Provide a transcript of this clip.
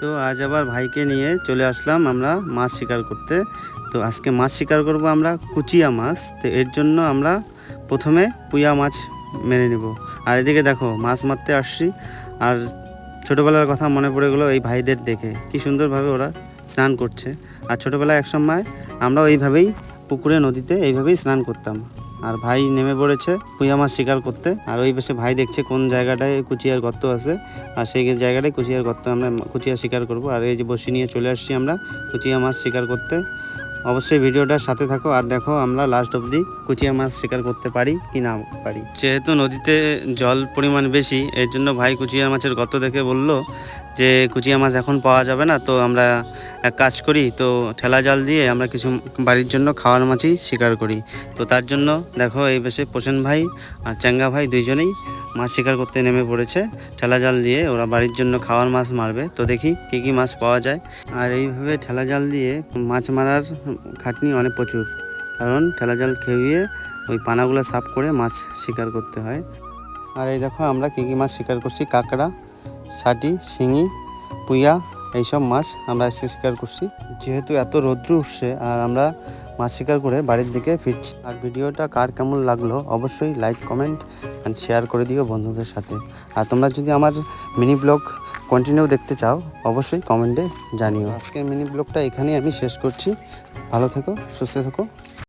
তো আজ আবার ভাইকে নিয়ে চলে আসলাম আমরা মাছ শিকার করতে। তো আজকে মাছ শিকার করব আমরা কুচিয়া মাছ। তো এর জন্য আমরা প্রথমে পুয়া মাছ মেনে নেব। আর এদিকে দেখো, মাছ মারতে আসছি। আর ছোটোবেলার কথা মনে পড়ে গেলো এই ভাইদের দেখে। কি সুন্দরভাবে ওরা স্নান করছে। আর ছোটোবেলায় এক সময় আমরা ওইভাবেই পুকুরে, নদীতে এইভাবেই স্নান করতাম। আর ভাই নেমে পড়েছে পুঁয়া মাছ শিকার করতে। আর ওই পাশে ভাই দেখছে কোন জায়গাটায় কুচিয়ার গর্ত আছে। আর সেই জায়গাটায় কুচিয়ার গর্ত আমরা কুচিয়া শিকার করব। আর এই যে বসি নিয়ে চলে আসছি আমরা কুচিয়া মাছ শিকার করতে। অবশ্যই ভিডিওটার সাথে থাকো আর দেখো আমরা লাস্ট অবধি কুচিয়া মাছ শিকার করতে পারি কি না পারি। যেহেতু নদীতে জল পরিমাণ বেশি, এর জন্য ভাই কুচিয়া মাছের গর্ত দেখে বলল যে কুচিয়া মাছ এখন পাওয়া যাবে না, তো আমরা এক কাজ করি, তো ঠেলা জাল দিয়ে আমরা কিছু বাড়ির জন্য খাওয়ার মাছই শিকার করি। তো তার জন্য দেখো এই বেশে পোষণ ভাই আর চ্যাঙ্গা ভাই দুইজনেই মাছ শিকার করতে নেমে পড়েছে। ঠেলা জাল দিয়ে ওরা বাড়ির জন্য খাওয়ার মাছ মারবে। তো দেখি কী কী মাছ পাওয়া যায়। আর এইভাবে ঠেলা জাল দিয়ে মাছ মারার খাটনি অনেক প্রচুর। কারণ ঠেলা জাল খেয়ে ওই পানাগুলো সাফ করে মাছ শিকার করতে হয়। আর এই দেখো আমরা কী কী মাছ শিকার করছি? কাঁকড়া ছাটি শিঙি, পুইয়া এইসব মাছ আমরা এসে শিকার করছি। যেহেতু এত রৌদ্র উঠছে, আর আমরা মাছ শিকার করে বাড়ির দিকে ফিরছি। আর ভিডিওটা কার কেমন লাগল অবশ্যই লাইক কমেন্ট অ্যান্ড শেয়ার করে দিও বন্ধুদের সাথে। আর তোমরা যদি আমার মিনি ব্লগ কন্টিনিউ দেখতে চাও, অবশ্যই কমেন্টে জানিও। আজকের মিনি ব্লগটা এখানেই আমি শেষ করছি। ভালো থেকো, সুস্থ থেকো।